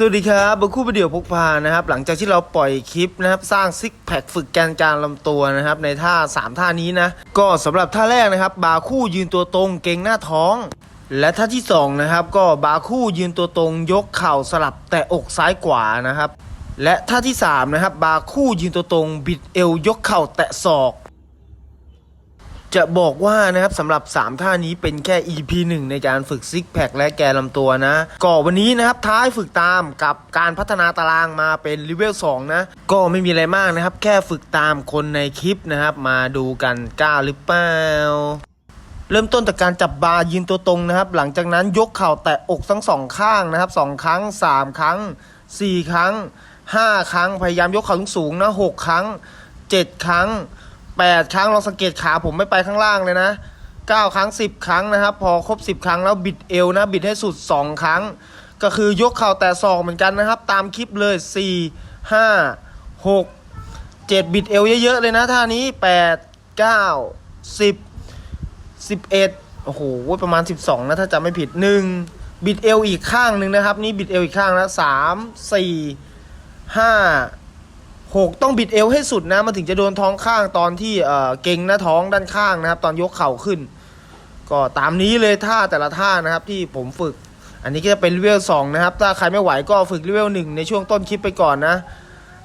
สวัสดีครับบุคู่ประเดี่ยวพกพานะครับ หลังจากที่เราปล่อยคลิปนะครับ สร้างซิกแพคฝึกแกนกลารลำตัวนะครับ ในท่า 3 ท่านี้นะ ก็สำหรับท่าแรกนะครับ บาคู่ยืนตัวตรงเกรงหน้าท้อง และท่าที่ 2 นะครับ ก็บาคู่ยืนตัวตรง ยกเข่าสลับแตะอกซ้ายขวานะครับ และท่าที่ 3 นะครับ บาคู่ยืนตัวตรง บิดเอวยกเข่าแตะศอก จะบอกว่านะครับสำหรับ 3 ท่านี้เป็นแค่ EP 1 ในการฝึกซิกแพคและแกนลำตัวนะ ก็วันนี้นะครับท้ายฝึกตามกับการพัฒนาตารางมาเป็นเลเวล2นะ ก็ไม่มีอะไรมากนะครับ แค่ฝึกตามคนในคลิปนะครับ มาดูกันกล้าหรือเปล่า เริ่มต้นจากการจับบาร์ยืนตัวตรงนะครับ หลังจากนั้นยกเข่าแตะอกทั้งสองข้างนะครับสองครั้งสามครั้งสี่ครั้งห้าครั้งพยายามยกเข่าสูงนะหกครั้งเจ็ดครั้ง แปดครั้งลองสังเกตขาผมไม่ไปข้างล่างเลยนะเก้าครั้งสิบครั้งนะครับ พอครบสิบครั้งแล้วบิดเอวนะ บิดให้สุดสองครั้ง ก็คือยกเข่าแตะศอกเหมือนกันนะครับ ตามคลิปเลยสี่ห้าหกเจ็ดบิดเอวเยอะๆเลยนะท่านี้แปดเก้าสิบสิบเอ็ดโอ้โหประมาณสิบสองนะถ้าจำไม่ผิดหนึ่งบิดเอวอีกข้างหนึ่งนะครับ นี่บิดเอวอีกข้างแล้วสามสี่ห้า หกต้องบิดเอวให้สุดนะมันถึงจะโดนท้องข้างตอนที่เออเก่งหน้าท้องด้านข้างนะครับ ตอนยกเข่าขึ้น ก็ตามนี้เลยท่าแต่ละท่านะครับที่ผมฝึก อันนี้ก็จะเป็นเลเวลสองนะครับ ถ้าใครไม่ไหวก็ฝึกเลเวลหนึ่งในช่วงต้นคลิปไปก่อนนะ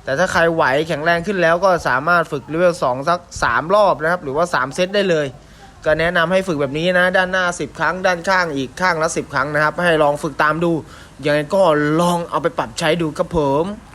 แต่ถ้าใครไหวแข็งแรงขึ้นแล้วก็สามารถฝึกเลเวล2สัก3รอบนะครับ หรือว่า3เซตได้เลย ก็แนะนำให้ฝึกแบบนี้นะ ด้านหน้า10ครั้ง ด้านข้างอีกข้างละ10ครั้งนะครับ ให้ลองฝึกตามดูยังไงก็ลองเอาไปปรับใช้ดูครับผม